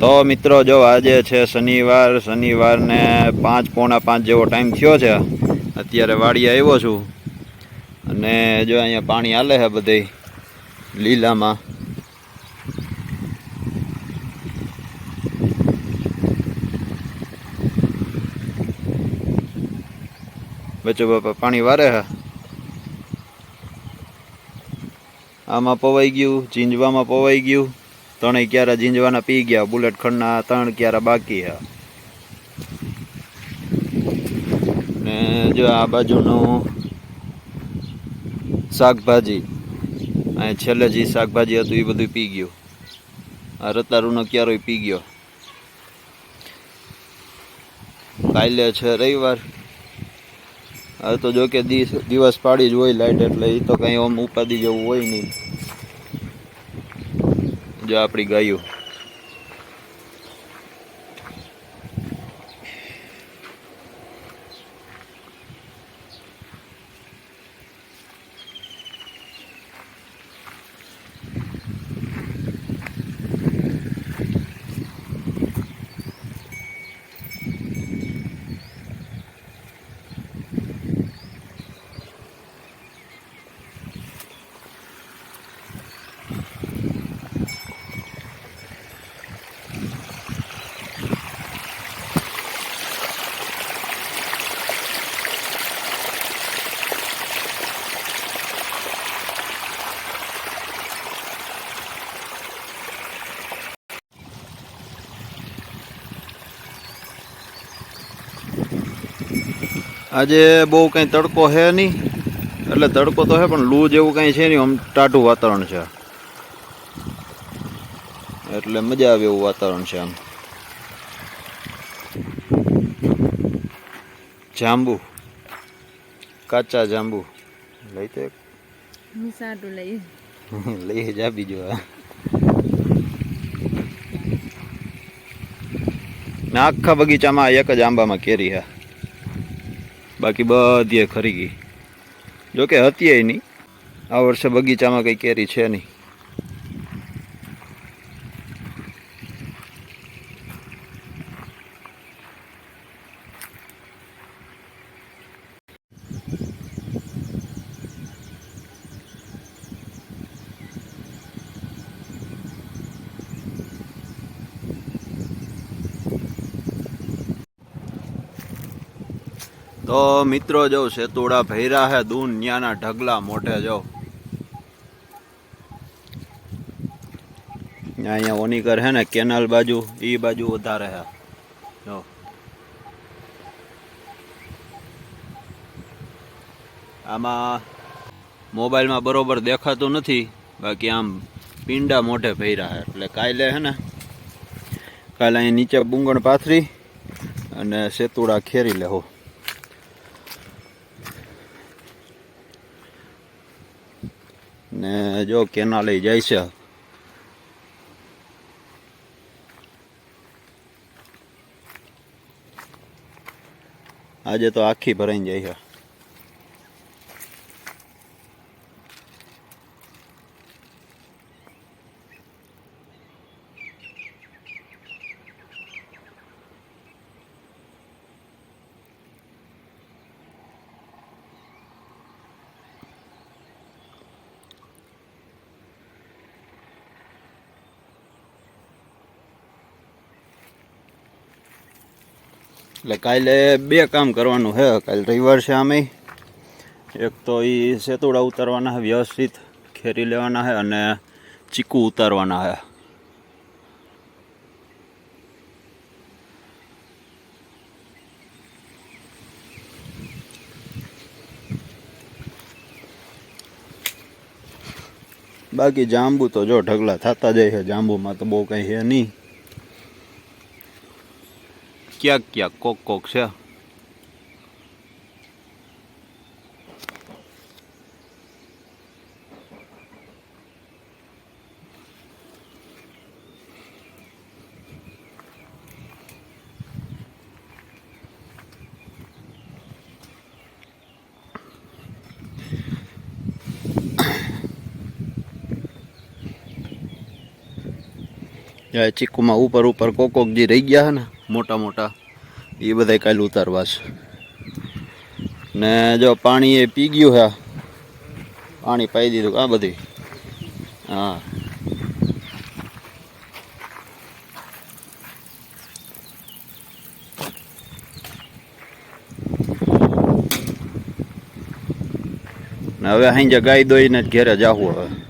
તો મિત્રો જો આજે છે શનિવાર, શનિવારને પાંચ પોણા પાંચ જેવો ટાઈમ થયો છે. અત્યારે વાડીએ આવ્યો છું. અને જો અહીંયા પાણી હાલે છે બધે લીલામાં. બચો બાપા પાણી વારે હા આમાં પવાઈ ગયું ચીંજવામાં પવાઈ ગયું. ત્રણેય ક્યારા ઝીંજવાના પી ગયા, બુલેટ ખંડના ત્રણ ક્યારા બાકી હા. ને જો આ બાજુનું શાકભાજી અહીં છેલ્લે જે શાકભાજી હતું એ બધું પી ગયું. આ રતારુનો ક્યારોય પી ગયો. કાલે છે રવિવાર. હવે તો જો કે દિવસ પાડી જ હોય લાઈટ એટલે એ તો કંઈ આમ ઉપાધિ જેવું હોય નહીં. જો આપણી ગાયું. આજે બહુ કંઈ તડકો છે નહીં. એટલે તડકો તો છે પણ લૂ જેવું કંઈ છે નહીં. આમ ટાઢું વાતાવરણ છે. એટલે મજા આવે એવું વાતાવરણ છે આમ. જાંબુ. કાચા જાંબુ. લઈ તો લઈ. લઈ જા બીજું હા ને આખા બગીચામાં એક જ આંબામાં કેરી છે બાકી બધી ખરી ગઈ. જોકે હતી નહીં. આ વર્ષે બગીચામાં કંઈ કેરી છે નહીં. તો મિત્રો જો સેતુડા ભૈરા હે દૂન ન્યાના ઢગલા મોઢે જો. અહીંયા ઓનીકર હે ને, કેનાલ બાજુ, ઈ બાજુ વધારે હે. જો. આમાં મોબાઈલમાં બરોબર દેખાતું નથી, બાકી આમ પિંડા મોઢે ભર્યા એટલે કાલે હે ને, કાલે અહીં નીચે બુંગણ પાથરી અને સેતુડા ખેરી લેવો ને જો કેનાલે જાય છે. આજે તો આખી ભરાઈને જાય છે. એટલે કાલે બે કામ કરવાનું છે કાલે રવિવાર છે આમે એક તો એ સેતુડા ઉતારવાના છે વ્યવસ્થિત ખેરી લેવાના છે અને ચીકુ ઉતારવાના છે બાકી જાંબુ તો જો ઢગલા થતા જાય છે, જાંબુમાં તો બહુ કંઈ છે નહીં. ક્યાંક ક્યાંક કોક કોક છે ચીકુમાં ઉપર ઉપર કોકોક જે રહી ગયા ને મોટા મોટા. એ બધા કાલે ઉતારવા છે. ને જો પાણી એ પી ગયું હે. પાણી પાઈ દીધું. આ બધી. હા. હવે અહીં ગાય દોઈને જ ઘેરે જાવું હવે.